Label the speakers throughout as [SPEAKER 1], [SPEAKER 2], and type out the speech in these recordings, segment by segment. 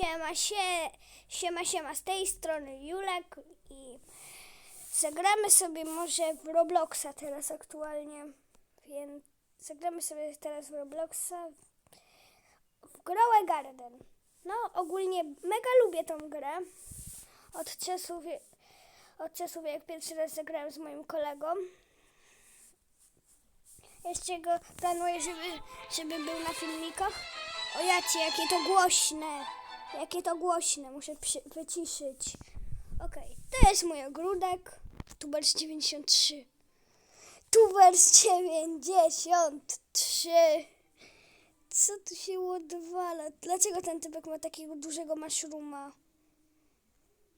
[SPEAKER 1] Siema, sie, siema, siema, z tej strony Julek i zagramy sobie może w Robloxa teraz aktualnie, więc zagramy sobie teraz w Robloxa w Growe Garden. No, ogólnie mega lubię tą grę. Od czasów, od czasów jak pierwszy raz zagrałem z moim kolegą. Jeszcze go planuję, żeby, żeby był na filmikach. O jacie, jakie to głośne. Jakie to głośne. Muszę wyciszyć. Okej, to jest mój ogródek. Tubers 93. Tubers 93. Co tu się odwala? Dlaczego ten typek ma takiego dużego mushroma?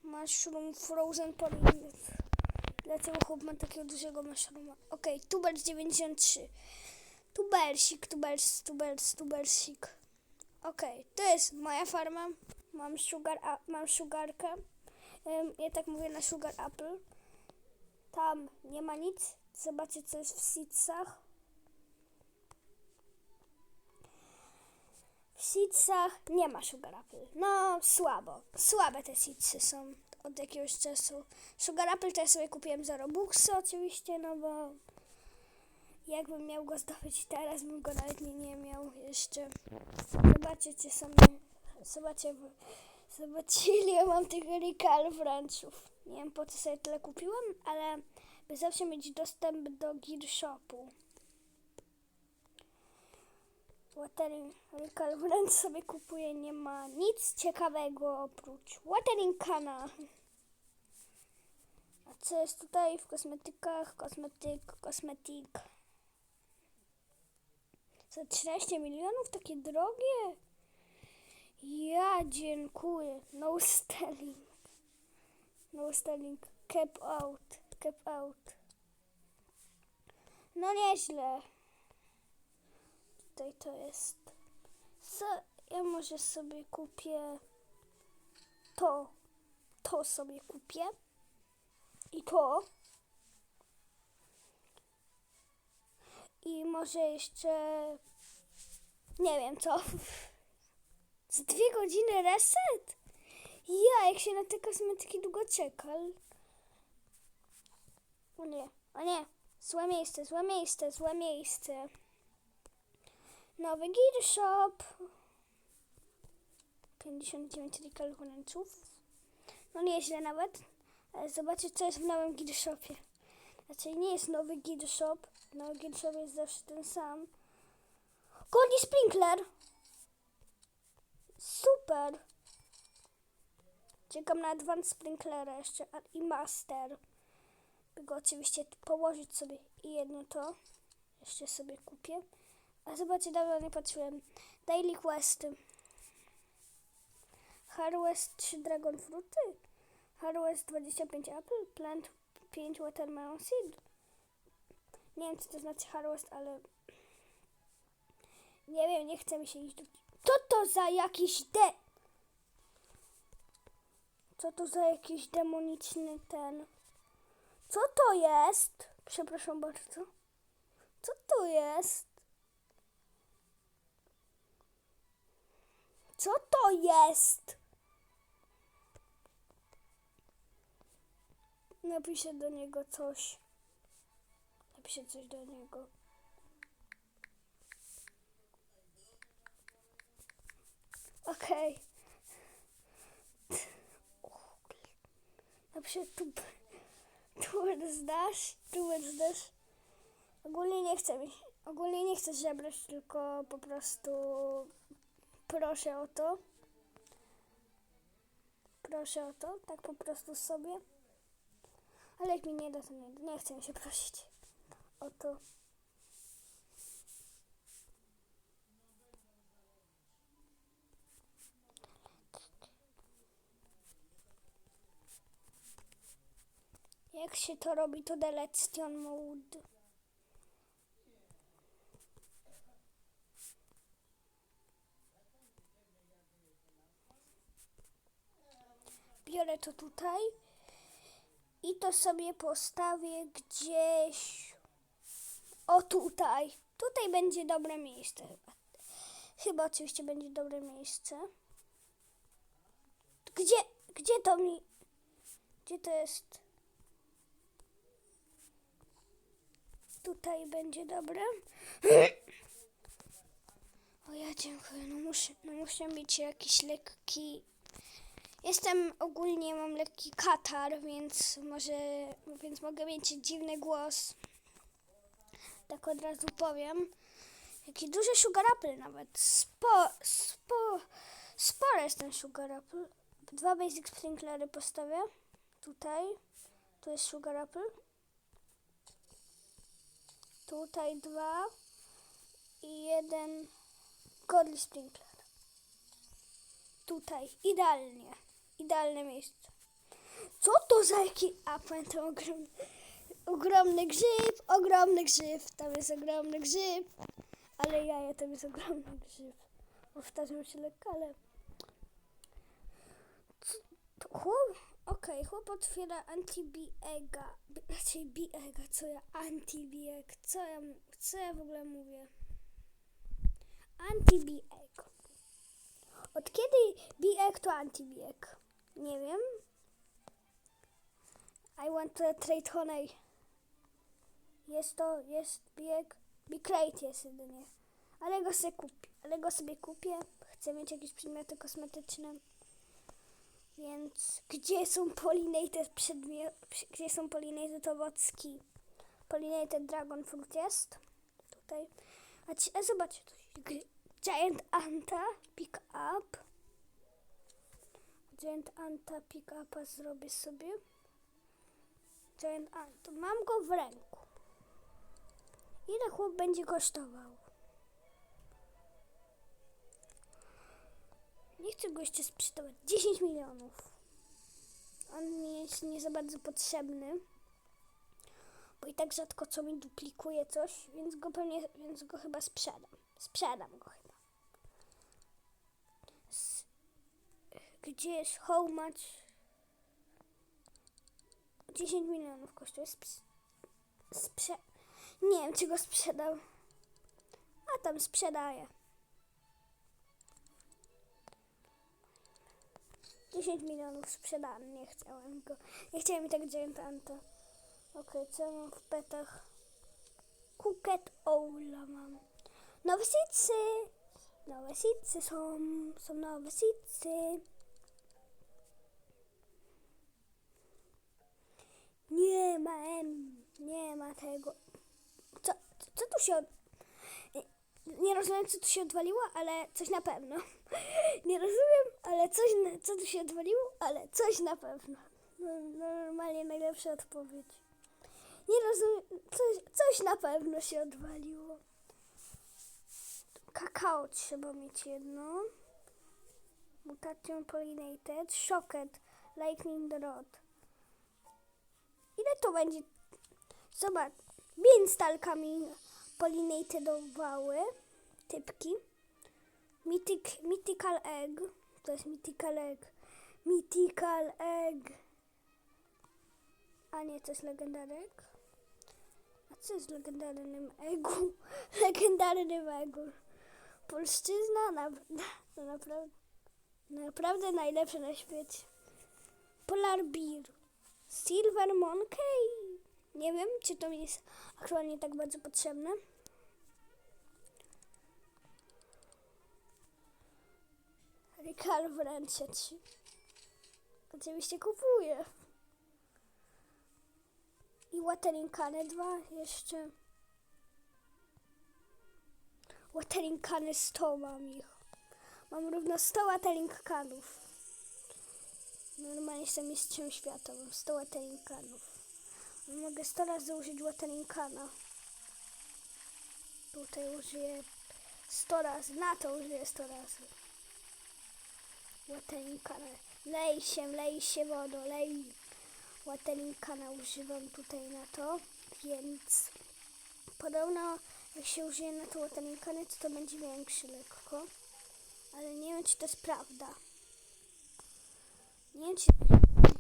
[SPEAKER 1] Mushroom Frozen Polyp. Dlaczego chłop ma takiego dużego mushroma? Okej, Tubers 93. Tubersik, tubers, tubers, tubersik. Okej, to jest moja farma. Mam sugar, a, mam sugarkę. Em, ja tak mówię na sugar apple. Tam nie ma nic. Zobaczcie, co jest w seedsach. W seedsach nie ma sugar apple. No, słabo. Słabe te seedsy są od jakiegoś czasu. Sugar apple to ja sobie kupiłem za Robuxy oczywiście, no bo jakbym miał go zdobyć teraz, bym go nawet nie, nie miał jeszcze. Zobaczycie sobie, zobaczcie, zobaczcie ile mam tych Rical Wręczów. Nie wiem po co sobie tyle kupiłam, ale by zawsze mieć dostęp do Gear Shopu. Watering Rical Wręcz sobie kupuję, nie ma nic ciekawego oprócz Watering Kana. A co jest tutaj w kosmetykach? Kosmetyk, kosmetyk. Za 13 milionów? Takie drogie? Ja dziękuję. No styling. No styling. Cap out. Cap out. No nieźle. Tutaj to jest. Co? Ja może sobie kupię to. To sobie kupię. I to. Może jeszcze nie wiem co. Z dwie godziny reset? Ja, jak się na te kosmetyki długo czekal. O nie, o nie. Złe miejsce, złe miejsce, złe miejsce. Nowy Gear Shop. 59 kalkulanców. No nieźle nawet. Ale zobaczcie, co jest w nowym Gear Shopie. Znaczy nie jest nowy Gear Shop. Nowy Gear Shop jest zawsze ten sam. Goldie Sprinkler! Super! Czekam na Advanced Sprinklera jeszcze i Master. By go oczywiście położyć sobie i jedno to. Jeszcze sobie kupię. A zobaczcie, dawno nie patrzyłem. Daily Questy. Harvest 3 Dragon Fruity. Harvest 25 Apple. Plant 5 Watermelon Seed. Nie wiem, co to znaczy Harvest, ale... Nie wiem, nie chce mi się iść do... Co to za jakiś de... Co to za jakiś demoniczny ten... Co to jest? Przepraszam bardzo. Co to jest? Co to jest? Napiszę do niego coś. Napiszę coś do niego. Okej. Napiszę tu. Tu zdasz, tu zdasz. Ogólnie nie chcę mi. Ogólnie nie chcę żebrać, tylko po prostu proszę o to. Proszę o to, tak po prostu sobie. Ale jak mi nie da, to nie, nie chcę się prosić o to. Jak się to robi, to delecion mode. Biorę to tutaj i to sobie postawię gdzieś. O tutaj. Tutaj będzie dobre miejsce chyba. Chyba oczywiście będzie dobre miejsce. Gdzie to mi... Gdzie to jest? Tutaj będzie dobre. O ja dziękuję. No muszę, no muszę mieć jakiś lekki... Jestem ogólnie, mam lekki katar, więc może, więc mogę mieć dziwny głos. Tak od razu powiem. Jaki duży sugar apple nawet. Spo, spo, spory jest ten sugar apple. Dwa basic sprinklery postawię. Tutaj. Tu jest sugar apple. Tutaj dwa. I jeden godly sprinkler. Tutaj. Idealnie. Idealne miejsce. Co to za jaki... A, pamiętam ogromny, ogromny grzyb, ogromny grzyb. Tam jest ogromny grzyb. Ale jaja, tam jest ogromny grzyb. Powtarzam się lekko, ale... Chłop? Okej, chłop otwiera anti-biega. Bi- Raczej biega, co ja? Anti-bieg. Co ja, co ja w ogóle mówię? Anti-bieg. Od kiedy bieg to anti-bieg? Nie wiem. I want to trade honey. Jest to, jest bieg. Big Crate jest jedynie. Ale go sobie kupię. Ale go sobie kupię. Chcę mieć jakieś przedmioty kosmetyczne. Więc gdzie są pollinated przedmioty? Gdzie są pollinated owocki? Pollinated dragon fruit jest. Tutaj. A, ci, a zobaczcie. Giant Anta pick up. Giant Anta pick upa zrobię sobie. Giant Ant. Mam go w ręku. Ile chłop będzie kosztował? Nie chcę go jeszcze sprzedawać. 10 milionów. On mi jest nie za bardzo potrzebny. Bo i tak rzadko co mi duplikuje coś, więc go pewnie, więc go chyba sprzedam. Sprzedam go chyba. Gdzie jest how much? 10 milionów kosztuje. Sprze- nie wiem, czy go sprzedał. A tam sprzedaję. 10 milionów sprzedałem, nie chciałem go. Nie chciałem mi tak Giant Anta. Okej, co ja mam w petach? Kuket Oula mam. Nowe sicy! Nowe sicy są, są nowe sicy. Nie ma M, nie ma tego. Co, co tu się od... Nie- rozumiem, co tu się odwaliło, ale coś na pewno. Nie rozumiem, ale coś, na, co tu się odwaliło, ale coś na pewno. No, normalnie najlepsza odpowiedź. Nie rozumiem, coś, coś na pewno się odwaliło. Kakao trzeba mieć jedno. Mutation pollinated, shocket, lightning rod. Ile to będzie? Zobacz, beanstalkami pollinatowały typki. Mythic, mythical egg. To jest mythical egg. Mythical egg. A nie, to jest legendarek. A co jest legendarnym eggu? Legendarnym eggu. Polszczyzna na, na, to naprawdę, naprawdę najlepsze na świecie. Polar Bear. Silver Monkey. Nie wiem, czy to mi jest aktualnie tak bardzo potrzebne. Rikar w ręce trzy. Oczywiście kupuję. I watering cany dwa jeszcze. Watering cany 100 mam ich. Mam równo 100 watering canów. Normalnie jestem mistrzem świata, mam 100 watering canów. Mogę 100 razy użyć watering cana. Tutaj użyję 100 razy, na to użyję 100 razy. Watering cana. Lej się, lej się wodą, lej. Watering cana używam tutaj na to, więc podobno jak się użyje na to watering cana, to to będzie większy lekko. Ale nie wiem, czy to jest prawda. Nie wiem, czy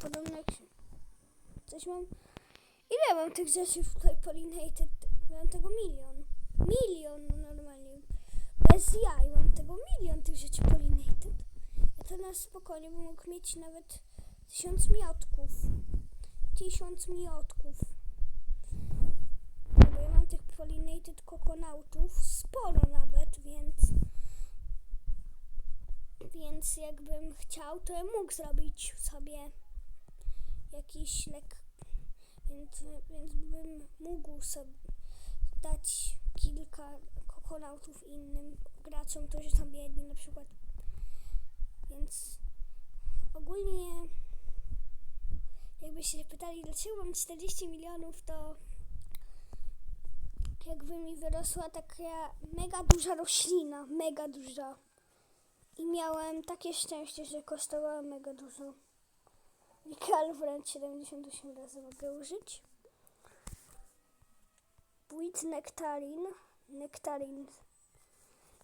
[SPEAKER 1] podobno jak się... Coś mam... Ile mam tych rzeczy tutaj pollinated? Mam tego milion. Milion no normalnie. Bez jaj mam tego milion tych rzeczy pollinated. Ja to na spokojnie bym mógł mieć nawet Tysiąc miotków. Tysiąc miotków. Bo ja mam tych pollinated kokonautów sporo nawet, więc więc jakbym chciał, to ja mógł zrobić sobie jakiś lek, więc, więc bym mógł sobie dać kilka kokonautów innym graczom, którzy są biedni na przykład. Więc ogólnie jakbyście się pytali, dlaczego mam 40 milionów, to jakby mi wyrosła taka mega duża roślina, mega duża. I miałem takie szczęście, że kosztowała mega dużo. Wręcz 78 razy mogę użyć. Buit nektarin. Nektarin.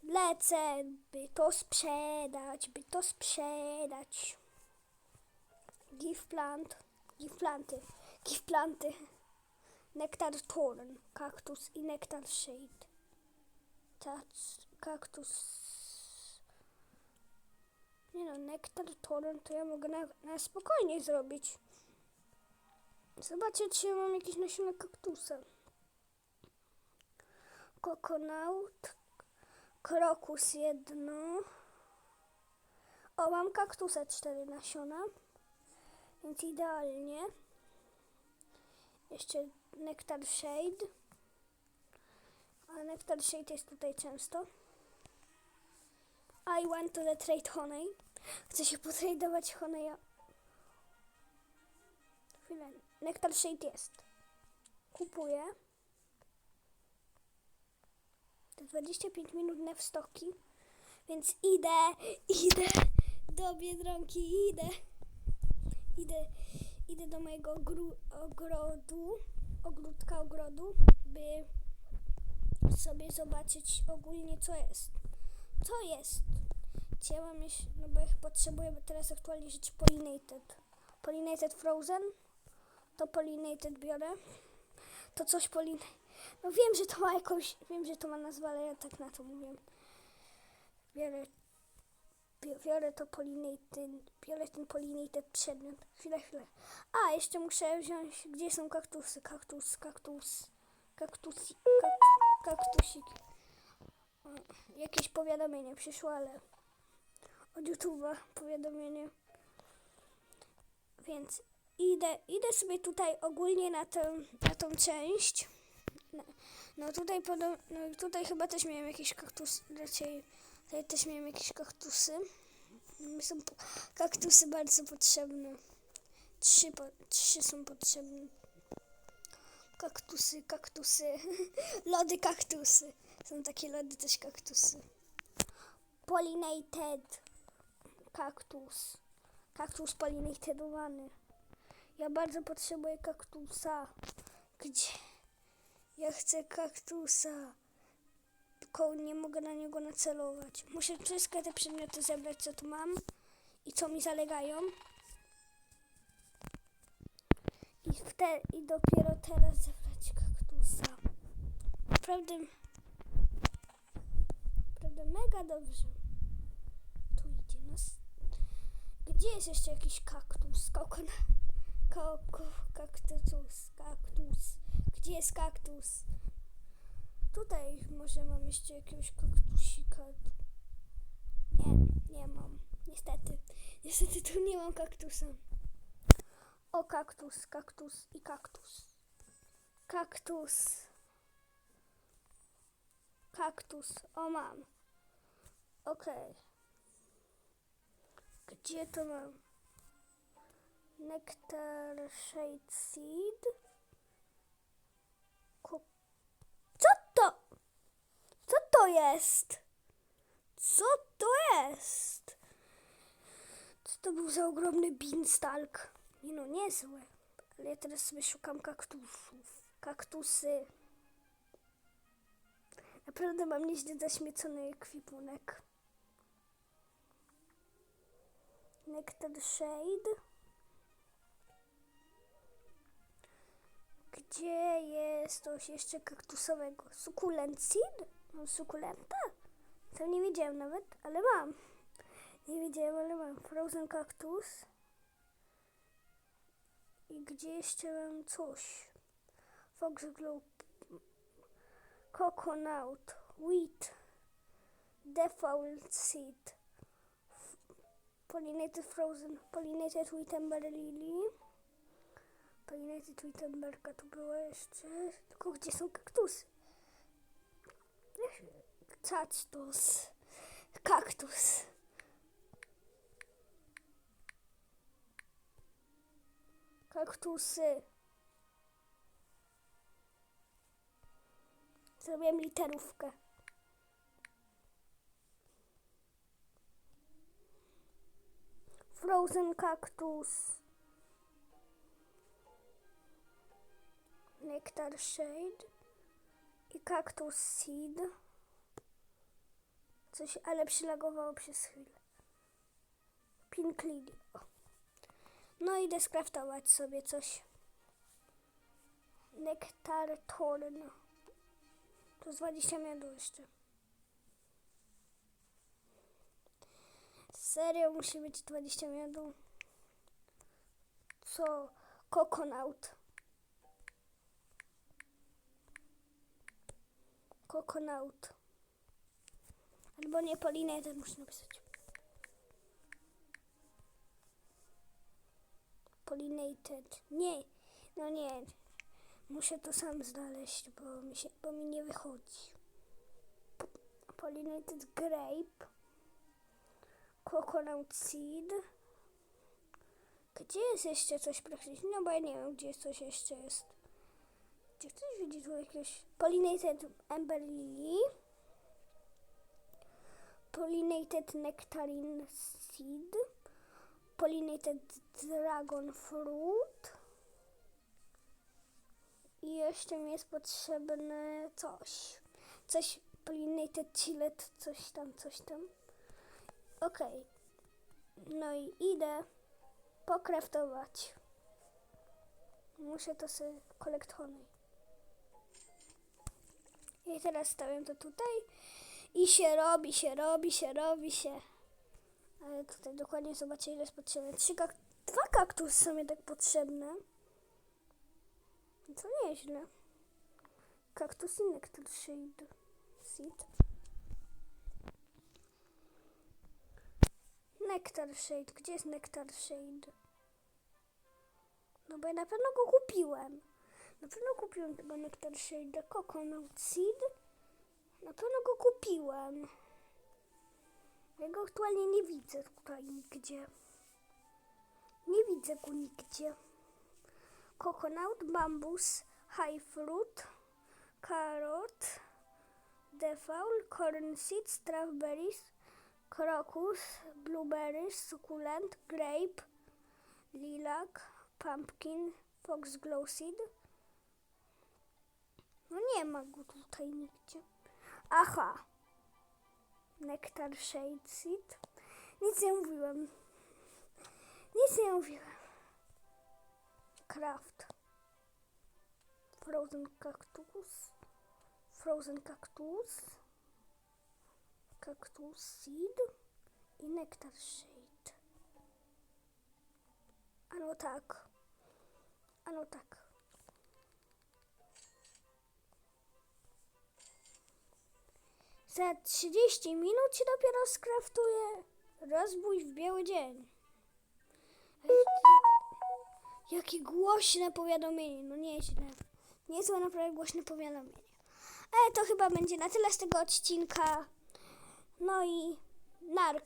[SPEAKER 1] Lecę, by to sprzedać, by to sprzedać. Give plant. Give planty. Give planty. Nektar torn. Kaktus i nektar shade. Kaktus. Nie no, nektar torn to ja mogę na, na spokojnie zrobić. Zobaczcie, czy ja mam jakieś nasiona kaktusa. Kokonaut. Krokus jedno. O, mam kaktusa cztery nasiona. Więc idealnie. Jeszcze nektar shade. A nektar shade jest tutaj często. I want to trade honey. Chcę się potradować honeya. Chwilę. Nektar shade jest. Kupuję. Te 25 minut na wstoki. Więc idę, idę do Biedronki, idę. Idę, idę do mojego ogru, ogrodu, ogródka ogrodu, by sobie zobaczyć ogólnie co jest. Co jest? Mam jeszcze, no bo ja potrzebuję teraz aktualnie rzeczy pollinated. Pollinated frozen, to pollinated biorę. To coś polin... No wiem, że to ma jakąś, wiem, że to ma nazwę, ale ja tak na to mówię. Biorę, bi- biorę to pollinated, biorę ten pollinated przedmiot. Chwilę, chwilę. A, jeszcze muszę wziąć, gdzie są kaktusy, kaktus, kaktus, kaktusi, kak, kaktusik. Jakieś powiadomienie przyszło, ale od YouTube'a powiadomienie. Więc idę, idę sobie tutaj ogólnie na tę, na tą część. No, no tutaj no tutaj chyba też miałem jakieś kaktusy, raczej tutaj też miałem jakieś kaktusy. Mi są kaktusy bardzo potrzebne. Trzy, po, trzy są potrzebne. Kaktusy, kaktusy. lody kaktusy. Są takie lody też kaktusy. Pollinated kaktus. Kaktus pollinatedowany. Ja bardzo potrzebuję kaktusa. Gdzie? Ja chcę kaktusa. Tylko nie mogę na niego nacelować. Muszę wszystkie te przedmioty zebrać, co tu mam i co mi zalegają. I, wte, I dopiero teraz zebrać kaktusa. Naprawdę, naprawdę mega dobrze. Tu idzie nas. Gdzie jest jeszcze jakiś kaktus? Kokona. Koko, kaktus, kaktus. Gdzie jest kaktus? Tutaj może mam jeszcze jakiegoś kaktusika. Nie, nie mam. Niestety. Niestety tu nie mam kaktusa. O, kaktus, kaktus i kaktus. Kaktus. Kaktus. O, mam. Okej. Gdzie to mam? Nectar Shade Seed. Co to? Co to jest? Co to jest? Co to był za ogromny beanstalk? Nie no. Ale ja teraz sobie szukam kaktusów. Kaktusy. Naprawdę mam nieźle zaśmiecony ekwipunek. Nectar Shade. Gdzie jest coś jeszcze kaktusowego? Sukulent Seed? Mam sukulenta? To nie wiedziałem nawet, ale mam. Nie wiedziałem, ale mam. Frozen Cactus. I gdzie jeszcze mam coś? Foxglove, Coconut, Wheat, Default Seed, Pollinated Frozen, Pollinated Wheat Ember Lily, Pollinated Wheat Emberka tu było jeszcze, tylko gdzie są kaktusy? Cactus, kaktus. Kaktusy. Zrobiłem literówkę. Frozen cactus. Nectar shade. I cactus seed. Coś, ale przylagowało przez chwilę. Pink lily. No idę skraftować sobie coś. Nektar torn. To z 20 minut jeszcze. Serio musi być 20 minut. Co? Coconut. Coconut. Albo nie Pollinated muszę napisać. Pollinated. Nie, no nie. Muszę to sam znaleźć, bo mi, się, bo mi nie wychodzi. Pollinated grape. Coconut seed. Gdzie jest jeszcze coś praktycznie? No bo ja nie wiem, gdzie coś jeszcze jest. Czy ktoś widzi tu jakieś... Pollinated amber lily. Pollinated nectarine seed. Pollinated dragon fruit. I jeszcze mi jest potrzebne coś. Coś pollinated chillet, coś tam, coś tam. Okej. No i idę pokraftować. Muszę to sobie collect honey. I teraz stawiam to tutaj. I się robi, się robi, się robi, się. Ale tutaj dokładnie zobaczę ile jest potrzebne. Trzy kak- dwa kaktusy są mi tak potrzebne. To nieźle. Kaktus i nektar shade. Nektar shade. Gdzie jest nektar shade? No bo ja na pewno go kupiłem. Na pewno kupiłem tego nektar shade. Coconut seed. Na pewno go kupiłem. Ja go aktualnie nie widzę tutaj nigdzie. Nie widzę go nigdzie. Coconut, bambus, high fruit, carrot, defaul, corn seeds, strawberries, crocus, blueberries, succulent, grape, lilac, pumpkin, foxglove seed. No nie ma go tutaj nigdzie. Aha. Nectar shade seed. Nic nie mówiłem. Nic nie mówiłem. Craft. Frozen cactus. Frozen cactus. Cactus seed. I nectar shade. Ano tak. Ano tak. Za 30 minut się dopiero skraftuję. Rozbój w biały dzień. Jakie głośne powiadomienie. No nieźle. Niezłe naprawdę głośne powiadomienie. Ale to chyba będzie na tyle z tego odcinka. No i narka.